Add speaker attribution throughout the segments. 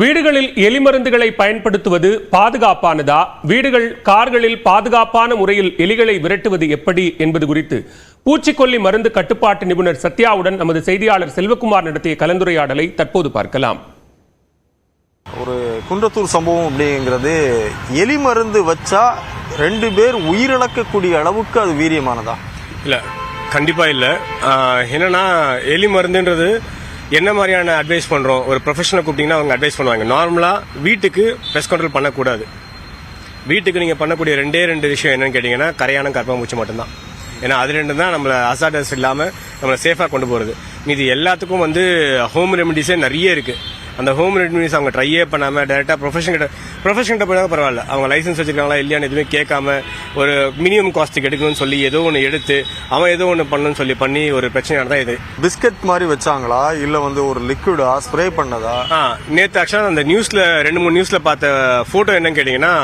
Speaker 1: வீடுகளில் எலி மருந்துகளை பயன்படுத்துவது பாதுகாப்பானதா? வீடுகள் கார்களில் பாதுகாப்பான முறையில் எலிகளை விரட்டுவது எப்படி என்பது குறித்து பூச்சிக்கொல்லி மருந்து கட்டுப்பாட்டு நிபுணர் சத்யாவுடன் நமது செய்தியாளர் செல்வகுமார் நடத்திய கலந்துரையாடலை தற்போது பார்க்கலாம்.
Speaker 2: ஒரு குன்றத்தூர் சம்பவம் அப்படிங்கிறது எலி மருந்து வச்சா ரெண்டு பேர் உயிரிழக்கக்கூடிய அளவுக்கு அது வீரியமானதா?
Speaker 3: இல்லை கண்டிப்பாக இல்லை. என்னன்னா எலி மருந்துன்றது என்ன மாதிரியான அட்வைஸ் பண்ணுறோம் ஒரு ப்ரொஃபஷனை கூப்பிட்டீங்கன்னா அவங்க அட்வைஸ் பண்ணுவாங்க. நார்மலாக வீட்டுக்கு பெஸ்ட் கண்ட்ரோல் பண்ணக்கூடாது. வீட்டுக்கு நீங்கள் பண்ணக்கூடிய ரெண்டே ரெண்டு விஷயம் என்னன்னு கேட்டிங்கன்னா கரையானம் கற்பம்பூச்சி மட்டும்தான். ஏன்னா அது ரெண்டு தான் நம்மளை அசாடஸ் இல்லாமல் நம்மளை சேஃபாக கொண்டு போகிறது மீதி எல்லாத்துக்கும் வந்து ஹோம் ரெமெடிஸே நிறைய இருக்குது அந்த ஹோம் ரெமெடிஸ் அவங்க ட்ரையே பண்ணாமல் டேரெக்டாக ப்ரொஃபஷன் கிட்ட ப்ரொஃபஷன் கிட்ட போனால் பரவாயில்ல. அவங்க லைசன்ஸ் வச்சிருக்காங்களா இல்லையான்னு எதுவுமே கேட்காம ஒரு மினிமம் காஸ்ட்டுக்கு எடுக்கணும்னு சொல்லி ஏதோ ஒன்று எடுத்து அவன் ஏதோ ஒன்று பண்ணணும்னு சொல்லி பண்ணி ஒரு பிரச்சனையான தான் இது.
Speaker 2: பிஸ்கட் மாதிரி வச்சாங்களா? இல்ல வந்து ஒரு லிக்விடா ஸ்ப்ரே பண்ணதா?
Speaker 3: ஆ நேற்று ஆக்சுவலாக அந்த நியூஸில் ரெண்டு மூணு நியூஸில் பார்த்த ஃபோட்டோ என்னன்னு கேட்டிங்கன்னா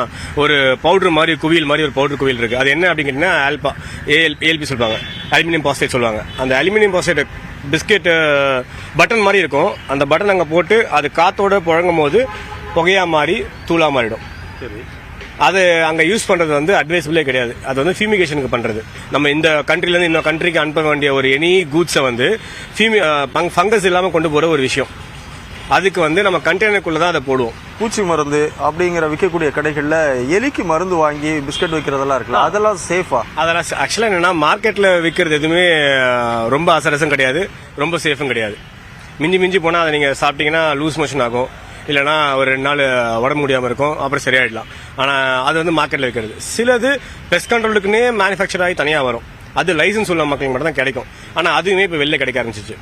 Speaker 3: ஒரு பவுடர் மாதிரி குவியல் மாதிரி ஒரு பவுடர் குவியல் இருக்குது அது என்ன அப்படின்னு கேட்டிங்கன்னா ஆல்பா ஏஎல் ஏஎல்பி சொல்லுவாங்க. அலுமினியம் பாஸ்பேட் சொல்லுவாங்க. அந்த அலுமினியம் பாஸ்பேட் பிஸ்கெட் பட்டன் மாதிரி இருக்கும். அந்த பட்டன் அங்கே போட்டு அது காத்தோட புழங்கும் போது புகையா மாறி தூளா மாறிடும்.
Speaker 2: சரி.
Speaker 3: அது அங்க யூஸ் பண்றது வந்து அட்வைசபிளே கிடையாது. அது வந்து ஃபியூமிகேஷனுக்கு பண்றது. நம்ம இந்த கண்ட்ரில இருந்து இன்னொரு கண்ட்ரிக்கு அனுப்ப வேண்டிய ஒரு எனி கூட்ஸை வந்து ஃபியூமி ஃபங்கஸ் இல்லாம கொண்டு போற ஒரு விஷயம். அதுக்கு வந்து நம்ம கண்டெய்னருக்குள்ள தான் அதை போடுவோம்.
Speaker 2: பூச்சி மருந்து அப்படிங்கிற விற்கக்கூடிய கடைகள்ல எலிக்கு மருந்து வாங்கி பிஸ்கட் வைக்கிறதெல்லாம் இருக்குல்ல அதெல்லாம் சேஃபா
Speaker 3: அதெல்லாம் ஆக்சுவலாக என்னன்னா மார்க்கெட்டில் விற்கிறது எதுவுமே ரொம்ப அசரசம் கிடையாது. ரொம்ப சேஃபும் கிடையாது. மிஞ்சி மிஞ்சி போனால் அதை நீங்கள் சாப்பிட்டீங்கன்னா லூஸ் மோஷன் ஆகும். இல்லைனா ஒரு ரெண்டு நாள் உடம்பு முடியாமல் இருக்கும். அப்புறம் சரியாயிடலாம். ஆனால் அது வந்து மார்க்கெட்டில் விற்கிறது சிலது பெஸ்ட் கண்ட்ரோலுக்குன்னே மேனுஃபேக்சர் ஆகி தனியாக வரும். அது லைசன்ஸ் உள்ள மக்களுக்கு மட்டும் தான் கிடைக்கும். ஆனால் அதுவுமே இப்போ வெளில கிடைக்க ஆரம்பிச்சிச்சு.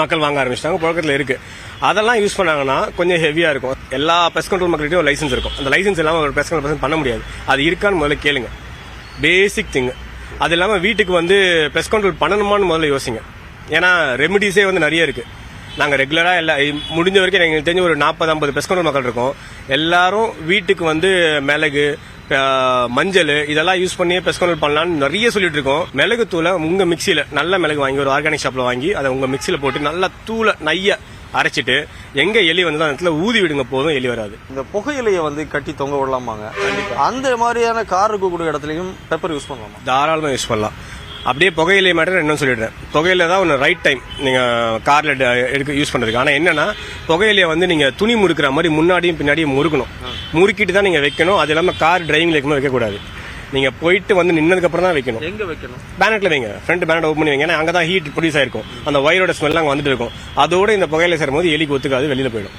Speaker 3: மக்கள் வாங்க ஆரம்பிச்சிட்டாங்க புழக்கத்தில் இருக்குது அதெல்லாம் யூஸ் பண்ணாங்கன்னா கொஞ்சம் ஹெவியாக இருக்கும். எல்லா பெஸ்ட் கண்ட்ரோல் மக்கள்கிட்டையும் ஒரு லைசன்ஸ் இருக்கும். அந்த லைசன்ஸ் இல்லாமல் ஒரு பெஸ்ட் கண்ட்ரோல் பண்ண முடியாது. அது இருக்கான்னு முதல்ல கேளுங்க. பேசிக் திங் அது இல்லாமல் வீட்டுக்கு வந்து பெஸ்ட் கண்ட்ரோல் பண்ணணுமான்னு முதல்ல யோசிங்க. ஏன்னா ரெமிடிஸே வந்து நிறைய இருக்குது நாங்கள் ரெகுலராக எல்லா முடிஞ்ச வரைக்கும் எங்களுக்கு தெரிஞ்ச ஒரு நாற்பது ஐம்பது பெஸ்ட் கண்ட்ரோல் மக்கள் இருக்கோம். எல்லாரும் வீட்டுக்கு வந்து மிளகு மஞ்சள் இதெல்லாம் யூஸ் பண்ணி பெஸ்ட் கண்ட்ரோல் பண்ணலாம்னு நிறைய சொல்லிட்டு இருக்கோம் மிளகு தூளை உங்க மிக்சியில நல்ல மிளகு வாங்கி ஒரு ஆர்கானிக் ஷாப்ல வாங்கி அதை உங்க மிக்சியில போட்டு நல்லா தூளை நைய அரைச்சிட்டு எங்க எலி வந்து அந்த இடத்துல ஊதி விடுங்க போதும் எலி வராது.
Speaker 2: இந்த புகையிலைய வந்து கட்டி தொங்க விடலாமாங்க? அந்த மாதிரியான கார் இருக்கக்கூடிய இடத்துலயும் பெப்பர் யூஸ் பண்ணலாமா?
Speaker 3: தாராளமாக யூஸ் பண்ணலாம். அப்படியே புகையிலை மட்டும் இன்னும் சொல்லிடுறேன். புகையில தான் ஒன்று ரைட் டைம் நீங்கள் காரில் எடுக்க யூஸ் பண்ணுறதுக்கு ஆனால் என்னன்னா புகையிலையை வந்து நீங்கள் துணி முறுக்கிற மாதிரி முன்னாடியும் பின்னாடியும் முறுக்கணும். முறுக்கிட்டு தான் நீங்கள் வைக்கணும். அது இல்லாமல் கார் டிரைவிங்கில் வைக்கணும் வைக்கக்கூடாது. நீங்கள் போயிட்டு வந்து நின்னதுக்கப்புறம் தான் வைக்கணும்.
Speaker 2: எங்க வைக்கணும்?
Speaker 3: பேனட்ல வைங்க. ஃப்ரண்ட் பேனட் ஓப்பன் பண்ணி வைங்க. ஏன்னா அங்கே தான் ஹீட் ப்ரொடியூஸ் ஆயிருக்கும். அந்த ஒயரோட ஸ்மெல்லாம் அங்கே வந்துட்டு இருக்கும். அதோட இந்த புகையில சேரும்போது எலிக்கு ஒத்துக்காது வெளியில் போயிடும்.